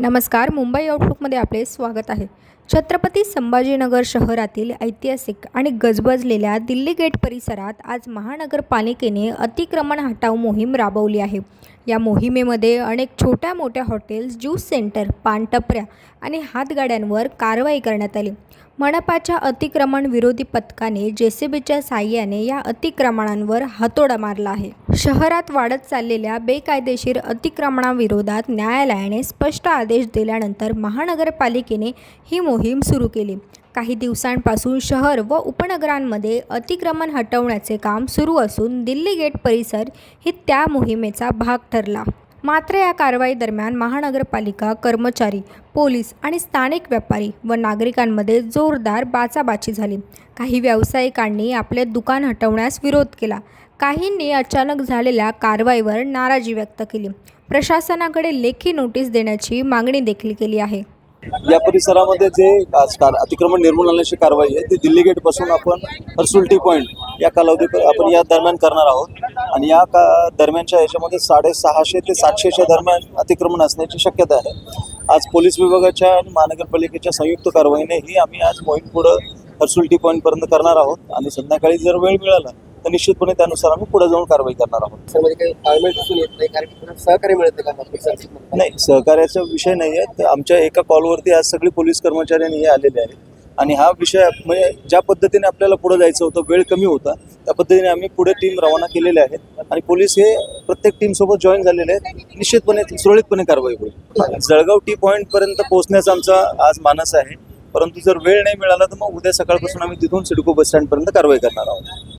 नमस्कार मुंबई आउटलुकमध्ये आपले स्वागत आहे. छत्रपती संभाजीनगर शहरातील ऐतिहासिक आणि गजबजलेल्या दिल्ली गेट परिसरात आज महानगरपालिकेने अतिक्रमण हटाव मोहीम राबवली आहे. या मोहिमेमध्ये अनेक छोट्या मोठ्या हॉटेल्स ज्यूस सेंटर पानटपऱ्या आणि हातगाड्यांवर कारवाई करण्यात आली. मनपाच्या अतिक्रमण विरोधी पथकाने जेसीबीच्या साह्याने या अतिक्रमणांवर हातोडा मारला आहे. शहरात वाढत चाललेल्या बेकायदेशीर अतिक्रमणाविरोधात न्यायालयाने स्पष्ट आदेश दिल्यानंतर महानगरपालिकेने ही मोहीम मोहीम सुरू केली. काही दिवसांपासून शहर व उपनगरांमध्ये अतिक्रमण हटवण्याचे काम सुरू असून दिल्ली गेट परिसर ही त्या मोहिमेचा भाग ठरला. मात्र या कारवाई दरम्यान महानगरपालिका कर्मचारी पोलीस आणि स्थानिक व्यापारी व नागरिकांमध्ये जोरदार बाचाबाची झाली. काही व्यावसायिकांनी आपले दुकान हटवण्यास विरोध केला. काहींनी अचानक झालेल्या कारवाईवर नाराजी व्यक्त केली. प्रशासनाकडे लेखी नोटीस देण्याची मागणी देखील केली आहे. या परिसरामध्ये जे अतिक्रमण निर्मूलनाची कारवाई आहे ती दिल्ली गेटपासून आपण हर्सुल्टी पॉईंट या कालावधी आपण या दरम्यान करणार आहोत. आणि या का दरम्यानच्या याच्यामध्ये साडेसहाशे ते सातशेच्या दरम्यान अतिक्रमण असण्याची शक्यता आहे. आज पोलीस विभागाच्या आणि महानगरपालिकेच्या संयुक्त कारवाईने ही आम्ही आज मोहीम पुढं हर्सुलटी पॉईंटपर्यंत करणार आहोत. आणि संध्याकाळी जर वेळ मिळाला तर निश्चितपणे त्यानुसार आम्ही पुढे जाऊन कारवाई करणार आहोत. येत नाही सहकार्याचा विषय नाही आहे. तर आमच्या एका कॉलवरती आज सगळे पोलीस कर्मचारी हे आलेले आहेत. आणि हा विषय म्हणजे ज्या पद्धतीने आपल्याला पुढे जायचं होतं वेळ कमी होता त्या पद्धतीने आम्ही पुढे टीम रवाना केलेले आहेत. आणि पोलीस हे प्रत्येक टीम सोबत जॉईन झालेले आहेत. निश्चितपणे सुरळीतपणे कारवाई होईल. जळगाव टी पॉईंट पर्यंत पोहोचण्याचा आमचा आज मानस आहे. परंतु जर वेळ नाही मिळाला तर मग उद्या सकाळपासून आम्ही तिथून सिडको बस स्टँड पर्यंत कारवाई करणार आहोत.